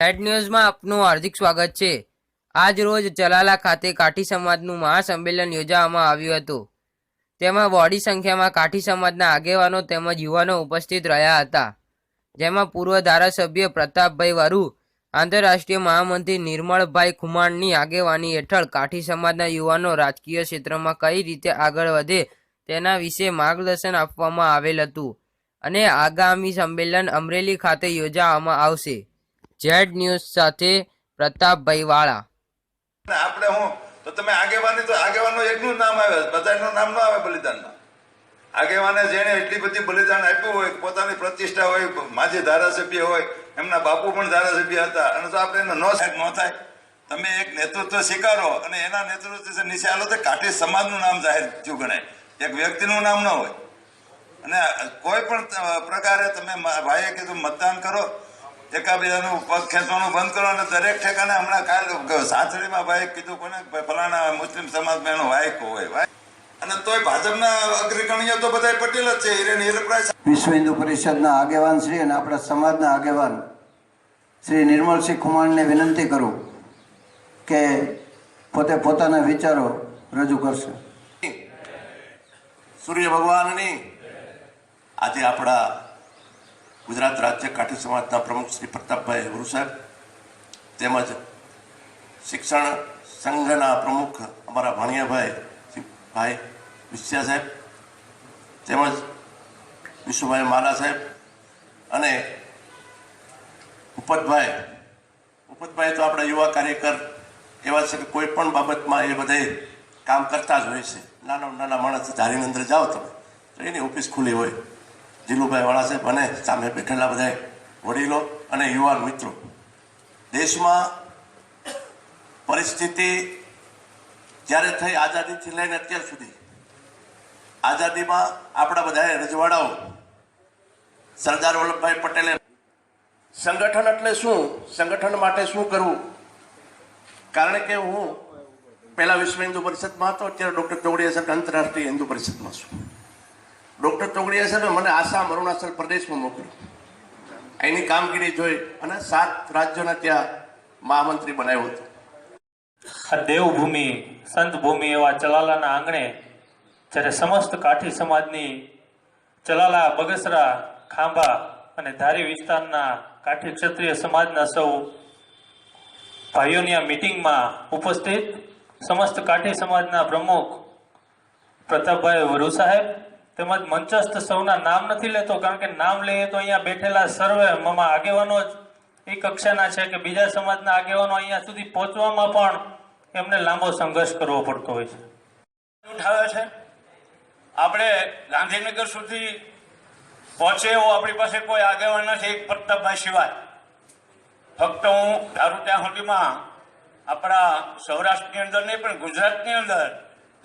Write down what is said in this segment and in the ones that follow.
હેડ ન્યૂઝમાં આપનું હાર્દિક સ્વાગત છે. આજ રોજ ચલાલા ખાતે કાઠી સમાજનું મહાસંમેલન યોજવામાં આવ્યું હતું. તેમાં બોડી સંખ્યામાં કાઠી સમાજના આગેવાનો તેમજ યુવાનો ઉપસ્થિત રહ્યા હતા. જેમાં પૂર્વ ધારાસભ્ય પ્રતાપભાઈ વરુ, આંતરરાષ્ટ્રીય મહામંત્રી નિર્મળભાઈ ખુમાણની આગેવાની હેઠળ કાઠી સમાજના યુવાનો રાજકીય ક્ષેત્રમાં કઈ રીતે આગળ વધે તેના વિશે માર્ગદર્શન આપવામાં આવેલ હતું. અને આગામી સંમેલન અમરેલી ખાતે યોજવામાં આવશે. જેડ ન્યૂઝ સાથે પ્રતાપભાઈ વાળા આપણે હું, તો તમે આગેવાની, તો આગેવાનો એકનું નામ આવે બધાનું નામ ન આવે બલિદાનમાં. આગેવાને જેણે એટલી બધી બલિદાન આપ્યું હોય, પોતાની પ્રતિષ્ઠા હોય, માજી ધારાસભ્ય હોય, એમના બાપુ પણ ધારાસભ્ય હતા. અને તો આપણે એનો ન સાહેબ ન થાય. તમે એક નેતૃત્વ સ્વીકારો અને એના નેતૃત્વ નીચે આલો તો કાઠી સમાજનું નામ જાહેર થયું ગણાય. એક વ્યક્તિનું નામ ન હોય. અને કોઈ પણ પ્રકારે તમે ભાઈએ કીધું મતદાન કરો એકાબીજાનું પગ ખેંચવાનું બંધ કરો અને દરેક ઠેકાને હમણાં કાલ સાંથળીમાં ભાઈ કીધું કોને ફલાણા મુસ્લિમ સમાજમાં એનો વાયક હોય ભાઈ અને તોય ભાજપના અગ્રગણ્ય તો બધા પટેલ જ છે હિરેન હિરપરાય વિશ્વ હિન્દુ પરિષદના આગેવાન શ્રી અને આપણા સમાજના આગેવાન શ્રી નિર્મલસિંહ ખુમાણને વિનંતી કરું કે પોતે પોતાના વિચારો રજૂ કરશે. સૂર્ય ભગવાનની આજે આપણા ગુજરાત રાજ્ય કાઠી સમાજના પ્રમુખ શ્રી પ્રતાપભાઈ ગુરુ સાહેબ તેમજ શિક્ષણ સંઘના પ્રમુખ અમારા ભાણિયાભાઈ શ્રી ભાઈ વિશ્યા સાહેબ તેમજ વિશુભાઈ માલા સાહેબ અને ઉપતભાઈ ઉપતભાઈ તો આપણા યુવા કાર્યકર એવા છે કે કોઈ પણ બાબતમાં એ બધે કામ કરતા જ હોય છે. નાના નાના માણસ ધારીની અંદર જાઓ તમે. તો એની ઓફિસ ખુલ્લી હોય. જીલુભાઈ વાળા સાહેબ અને સામે બેઠેલા બધા વડીલો અને યુવાન મિત્રો. દેશમાં પરિસ્થિતિ જ્યારે થઈ આઝાદીથી લઈને અત્યાર સુધી, આઝાદીમાં આપણા બધાએ રજવાડાઓ સરદાર વલ્લભભાઈ પટેલે સંગઠન એટલે શું? સંગઠન માટે શું કરવું? કારણ કે હું પહેલા વિશ્વ હિન્દુ પરિષદમાં હતો, અત્યારે ડૉક્ટર તોગડિયા સાહેબ આંતરરાષ્ટ્રીય હિન્દુ પરિષદમાં છું. ડૉક્ટર છે સાહેબે મને આસામ, અરુણાચલ પ્રદેશમાં મોકલ્યો. એની કામગીરી જોઈ અને સાત રાજ્યોના ત્યાં મહામંત્રી બનાવ્યો હતો. આ દેવભૂમિ સંત ભૂમિ એવા ચલાલાના આંગણે જ્યારે સમસ્ત કાઠી સમાજની ચલાલા, બગસરા, ખાંભા અને ધારી વિસ્તારના કાઠી ક્ષત્રિય સમાજના સૌ ભાઈઓની આ મિટિંગમાં ઉપસ્થિત સમસ્ત કાઠી સમાજના પ્રમુખ પ્રતાપભાઈ વરુ સાહેબ તેમજ મંચસ્થ સૌના નામ નથી લેતો, કારણ કે નામ લઈએ તો અહીંયા બેઠેલા સર્વે મમા આગેવાનો જ એ કક્ષાના છે કે બીજા સમાજના આગેવાનો અહીંયા સુધી પહોંચવામાં પણ એમને લાંબો સંઘર્ષ કરવો પડતો હોય છે. ઉઠાવે છે? આપણે ગાંધીનગર સુધી પહોંચે એવો આપણી પાસે કોઈ આગેવાન નથી, એક પ્રતાપભાઈ સિવાય ફક્ત હું ધારું ત્યાં સુધીમાં આપણા સૌરાષ્ટ્રની અંદર નહીં, પણ ગુજરાતની અંદર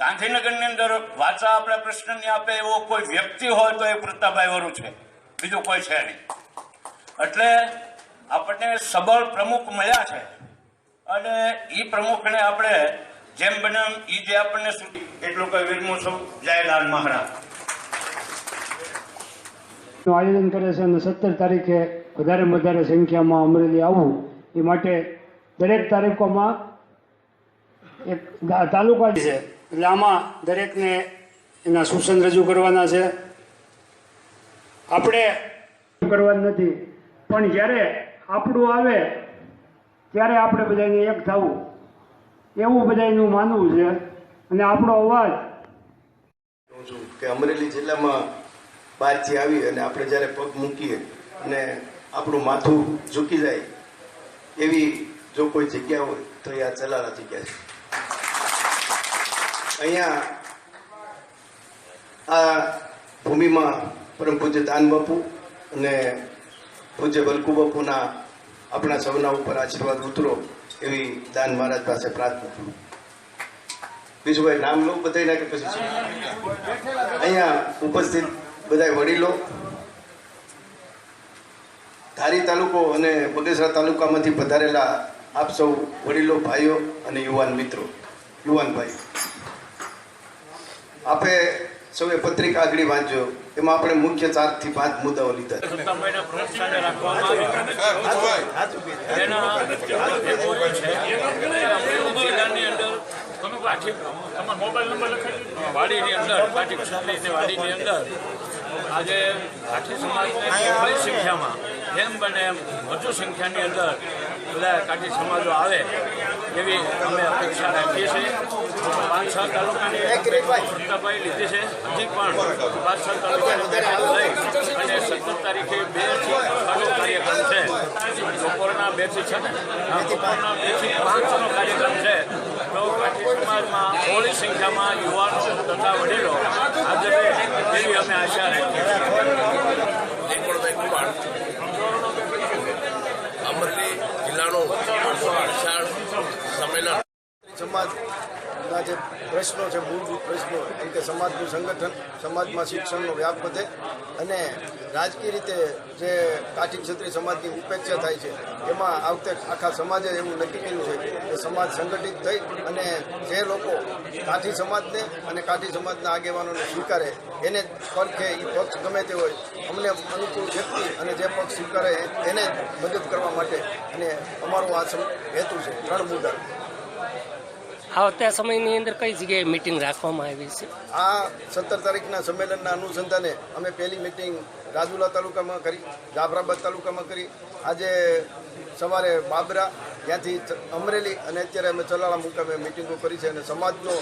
ગાંધીનગરની અંદર વાચા આપણા પ્રશ્નની આપે એવો કોઈ વ્યક્તિ હોય તો એ પ્રતાપભાઈ વરુ છે. બીજું કોઈ છે નહીં. એટલે આપણને સબળ પ્રમુખ મળ્યા છે. અને એ પ્રમુખને આપણે જેમ બને એ જે આપણને સુધી એટલું કઈ વિરમું છું. જયલાલ મહારાજ. આયોજન કરે છે અને સત્તર તારીખે વધારે વધારે સંખ્યામાં અમરેલી આવવું એ માટે દરેક તારીખોમાં એક તાલુકા છે એટલે આમાં દરેકને એના સૂચન રજૂ કરવાના છે. આપણે કરવાનું નથી, પણ જ્યારે આપણું આવે, ત્યારે આપણે બધાને એક થવું. એવું બધાનું માનવું છે અને આપણો અવાજ કે અમરેલી જિલ્લામાં બહારથી આવી અને આપણે જ્યારે પગ મૂકીએ અને આપણું માથું ઝૂકી જાય, એવી જો કોઈ જગ્યા હોય તો એ આ ચલાલા જગ્યા છે. અહીંયા, આ ભૂમિમાં પરમ પૂજ્ય દાન બાપુ અને પૂજ્ય વલ્કુ બાપુના આપણા સૌના ઉપર આશીર્વાદ ઉતરો એવી દાન મહારાજ પાસે પ્રાર્થના બીજું ભાઈ નામ લો બધા કે પછી અહીંયા ઉપસ્થિત બધા વડીલો, ધારી તાલુકો અને બગસરા તાલુકામાંથી પધારેલા આપ સૌ વડીલો, ભાઈઓ અને યુવાન મિત્રો, યુવાન ભાઈ આપે સૌએ પત્રિકા આગળ વાંચજો. એમાં આપણે મુખ્ય ચારથી પાંચ મુદ્દાઓ લીધા. મોબાઈલ નંબર લખાવી વાડીની અંદર વાડીની અંદર. આજે કાઠી સમાજને સંખ્યામાં જેમ બને એમ વધુ સંખ્યાની અંદર બધા કાઠી સમાજો આવે એવી અમે અપેક્ષા રાખીએ છીએ. પાંચ છ તાલુકાની સત્તાભાઈ લીધી છે. હજી પણ પાંચ છ તાલુકાની લઈ અને સત્તર તારીખે બેથી સારો કાર્યક્રમ છે. બપોરના બેથી છ. બપોરના બેથી પાંચનો કાર્યક્રમ છે. તો કાઠી સમાજમાં બહોળી સંખ્યામાં યુવાનો તથા વડીલો હાજર રહે એવી અમે આશા રાખીએ છીએ નિર્મળભાઈ કુમાર અમરેલી જિલ્લાનું વિશાળ સંમેલન સમાજના જે પ્રશ્નો છે મૂળભૂત પ્રશ્નો. કેમ કે સમાજનું સંગઠન, સમાજમાં શિક્ષણનો વ્યાપ વધે અને રાજકીય રીતે જે કાઠી ક્ષત્રિય સમાજની ઉપેક્ષા થાય છે, એમાં આ વખતે આખા સમાજે એવું નક્કી કર્યું છે કે સમાજ સંગઠિત થઈ અને જે લોકો કાઠી સમાજને અને કાઠી સમાજના આગેવાનોને સ્વીકારે, એને પડખે એ પક્ષ ગમે તે હોય, અમને અનુકૂળ વ્યક્તિ અને જે પક્ષ સ્વીકારે એને મદદ કરવા માટે. અને અમારો આ હેતુ છે, ત્રણ મુદ્દા. આવતા સમયની અંદર કઈ જગ્યાએ મિટિંગ રાખવામાં આવી છે? આ સત્તર તારીખના સંમેલનના અનુસંધાને અમે પહેલી મિટિંગ રાજુલા તાલુકામાં કરી જાફરાબાદ તાલુકામાં કરી. આજે સવારે બાબરા ત્યાંથી અમરેલી અને અત્યારે અમે ચલાળા મુકામે મિટિંગો કરી છે અને સમાજનો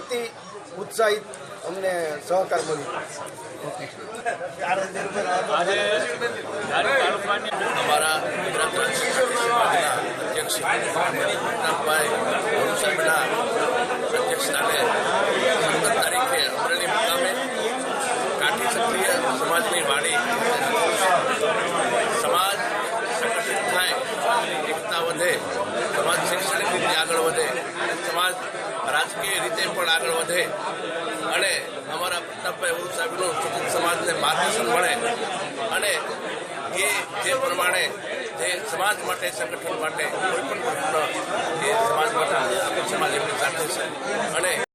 અતિ ઉત્સાહિત અમને સહકાર મળ્યો. અમારા અધ્યક્ષ પ્રતાપભાઈ સાહેબના અધ્યક્ષસ્થાને સત્તર તારીખે અમરેલી મુકામે કાઠી ક્ષત્રિય સમાજની વાડી સમાજ સંગઠિત થાય એકતા વધે સમાજ શૈક્ષણિક રીતે આગળ વધે સમાજ રાજકીય રીતે પણ આગળ વધે અને અમારા પ્રતાપભાઈ સાહેબનું સૂચિત સમાજને માર્ગદર્શન મળે અને એ જે પ્રમાણે જે સમાજ માટે, સંગઠન માટે કોઈ પણ પ્રશ્ન એ સમાજ માટે સમાજ એમની સાથે છે. અને